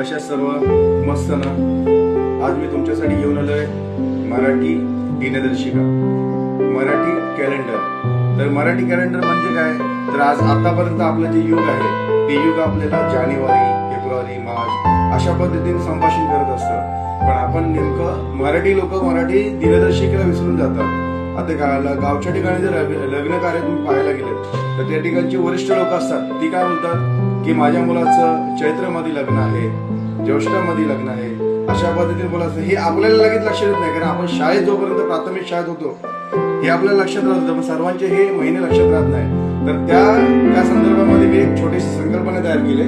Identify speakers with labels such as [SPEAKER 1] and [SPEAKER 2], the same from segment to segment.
[SPEAKER 1] कशा सर्व मस्त ना. आज मी तुमच्यासाठी घेऊन आलोय मराठी दिनदर्शिका मराठी कॅलेंडर तर मराठी कॅलेंडर म्हणजे काय? तर आज आतापर्यंत आपलं जे युग आहे ते युग आपल्याला जानेवारी फेब्रुवारी मार्च अशा पद्धतीने संभाषण करत असतं. पण आपण नेमकं मराठी लोक मराठी दिनदर्शिकेला विसरून जातात. आता गा- गावच्या ठिकाणी जर लग्न कार्य तुम्ही पाहायला गेले तर त्या ठिकाणची वरिष्ठ लोक असतात. ती काय बोलतात? की माझ्या मुलाचं चैत्रमध्ये लग्न आहे ज्येष्ठामध्ये लग्न आहे अशा पद्धतीने बोलायचं. हे आपल्याला लगेच लक्षात येत नाही कारण आपण शाळेत जोपर्यंत प्राथमिक शाळेत होतो हे आपल्याला लक्षात राहत होतं पण सर्वांचे हे महिने लक्षात राहत नाही. तर त्या त्या संदर्भामध्ये मी एक छोटीशी संकल्पना तयार केली.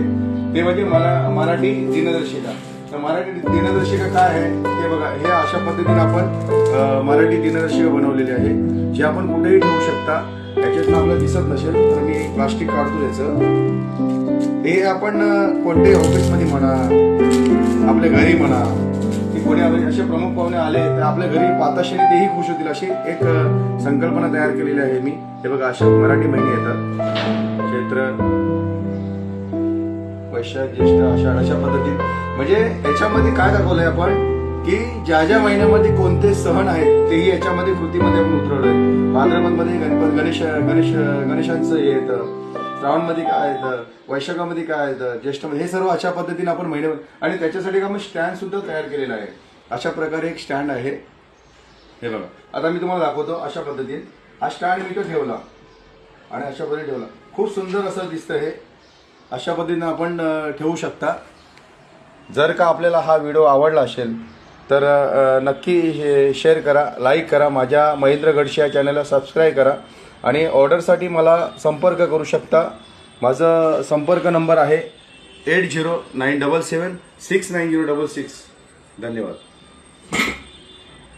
[SPEAKER 1] ते म्हणजे मला मराठी दिनदर्शिका. तर मराठी दिनदर्शिका काय आहे? ते बघा हे अशा पद्धतीने आपण मराठी दिनदर्शिका बनवलेली आहे जी आपण कुठेही ठेवू शकता. याच्यातून आपल्याला दिसत नसेल तर मी प्लास्टिक काढतो याचं. हे आपण कोणत्याही ऑफिसमध्ये म्हणा आपल्या घरी म्हणा की कोणी आपले असे प्रमुख पाहुणे आले तर आपल्या घरी पाताशेने तेही खुश होतील अशी एक संकल्पना तयार केलेली आहे मी. हे बघा अशा मराठी महिने येतात. क्षेत्र वैशाख ज्येष्ठ आषाढ अशा पद्धतीत. म्हणजे याच्यामध्ये काय दाखवलंय आपण? की ज्या ज्या महिन्यामध्ये कोणते सण आहेत तेही याच्यामध्ये कृतीमध्ये आपण उतरवलंय. भाद्रपदमध्ये गणपत गणेश गणेश गणेशांचं हे येतं. श्रावणमध्ये काय येतं? वैशाखामध्ये काय येतं? ज्येष्ठमध्ये हे सर्व अशा पद्धतीने आपण महिने आणि त्याच्यासाठी का मग स्टँड सुद्धा तयार केलेला आहे. अशा प्रकारे एक स्टँड आहे. हे बघा. आता मी तुम्हाला दाखवतो अशा पद्धतीने हा स्टँड मी तो ठेवला. आणि अशा पद्धतीने ठेवला. खूप सुंदर असं दिसतं हे. अशा पद्धतीनं आपण ठेवू शकता. जर का आपल्याला हा व्हिडिओ आवडला असेल तर नक्की हे शेअर करा लाईक करा माझ्या महेंद्र गडशी या चॅनलला सबस्क्राईब करा. आणि ऑर्डरसाठी मला संपर्क करू शकता. माझं संपर्क नंबर आहे eight zero nine double seven six nine zero double six धन्यवाद.